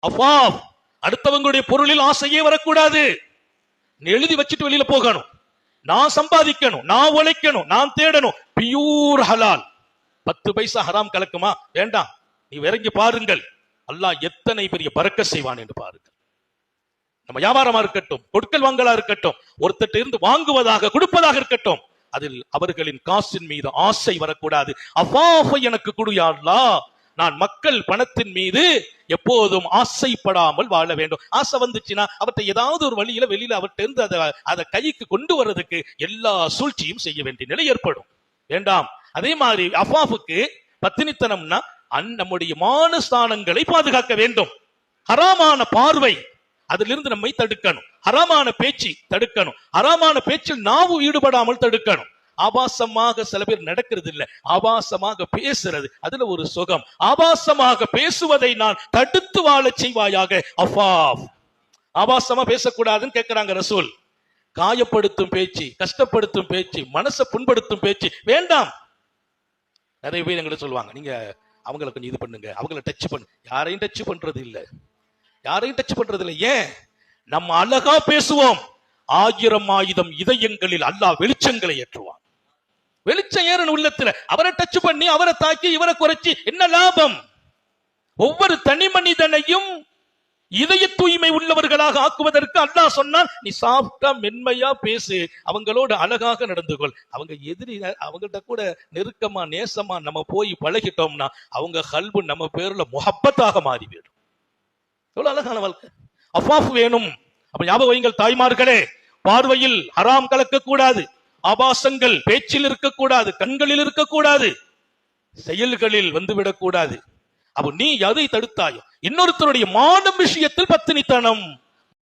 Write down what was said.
அப்பா அடுத்தவங்களுடைய பொருளில் ஆசையே வரக்கூடாது. நீ எழுதி வச்சுட்டு வெளியில போகணும். நான் சம்பாதிக்கணும் நான் உழைக்கணும் நான் தேடணும். பியூர் ஹலால். பத்து பைசா ஹராம் கலக்குமா? வேண்டாம். நீ இறங்கி பாருங்கள். அல்லாஹ் எத்தனை பெரிய பறக்க செய்வான் என்று பாருங்கள். நம்ம வியாபாரமா இருக்கட்டும் கொடுக்கல் வாங்கலா இருக்கட்டும் ஒருத்தட்ட இருந்து வாங்குவதாக கொடுப்பதாக இருக்கட்டும் அதில் அவர்களின் காசின் மீது ஆசை வரக்கூடாது. அவ்வாஃபை எனக்கு குடியாடலா நான் மக்கள் பணத்தின் மீது எப்போதும் ஆசைப்படாமல் வாழ வேண்டும். ஆசை வந்துச்சுன்னா அவற்றை ஏதாவது ஒரு வழியில வெளியில அவற்றிருந்து அதை அதை கைக்கு கொண்டு வர்றதுக்கு எல்லா சூழ்ச்சியும் செய்ய வேண்டிய நிலை ஏற்படும். வேண்டாம் அதே மாதிரி அஃபாஃபுக்கு பத்தினித்தனம்னா அந் நம்முடைய மானஸ்தானங்களை பாதுகாக்க வேண்டும். ஹராமான பார்வை அதிலிருந்து நம்மை தடுக்கணும். ஹராமான பேச்சு தடுக்கணும். ஹராமான பேச்சில் நாவு ஈடுபடாமல் தடுக்கணும். ஆபாசமாக சில பேர் நடக்கிறது இல்லை ஆபாசமாக பேசுறது. அதுல ஒரு சுகம். ஆபாசமாக பேசுவதை நான் தடுத்து வாழ செய்வாயாக. அஃபாஃப் ஆபாசமா பேசக்கூடாதுன்னு கேட்கிறாங்க ரசூல். காயப்படுத்தும் பேச்சு கஷ்டப்படுத்தும் பேச்சு மனசை புண்படுத்தும் பேச்சு. வேண்டாம். நிறைய பேர் எங்கிட்ட சொல்லுவாங்க நீங்க அவங்கள கொஞ்சம் இது பண்ணுங்க. அவங்கள டச் பண்ணு. யாரையும் டச் பண்றது இல்லை. யாரையும் டச் பண்றது இல்லை. ஏன்? நம்ம அழகா பேசுவோம். ஆயிரம் ஆயுதம் இதயங்களில் அல்லாஹ் வெளிச்சங்களை ஏற்றுவான். வெளிச்சம் ஏறணும் உள்ளத்துல அவரை டச் பண்ணி அவரை தாக்கி இவரை குறைச்சி என்ன லாபம்? ஒவ்வொரு தனி மனிதனையும் இதய தூய்மை உள்ளவர்களாக ஆக்குவதற்கு அல்லாஹ் சொன்னான் நீ சாப்பிட்டா மென்மையா பேசு. அவங்களோட அழகாக நடந்து கொள். அவங்க எதிரி அவங்கள்ட்ட கூட நெருக்கமா நேசமா நம்ம போய் பழகிட்டோம்னா அவங்க கல்பு நம்ம பேர்ல முகப்பத்தாக மாறி போயிடும் எவ்வளவு அழகான வாழ்க்கை. அஃபாஃப் வேணும். அப்ப ஞாபகம் வையுங்கள் தாய்மார்களே பார்வையில் ஹராம் கலக்க கூடாது ஆபாசங்கள் பேச்சில் இருக்கக்கூடாது கண்களில் இருக்கக்கூடாது செயல்களில் வந்துவிடக்கூடாது. அப்போ நீ எதை தடுத்தாயோ இன்னொருத்தருடைய மானம் விஷயத்தில் பத்தினித்தனம்.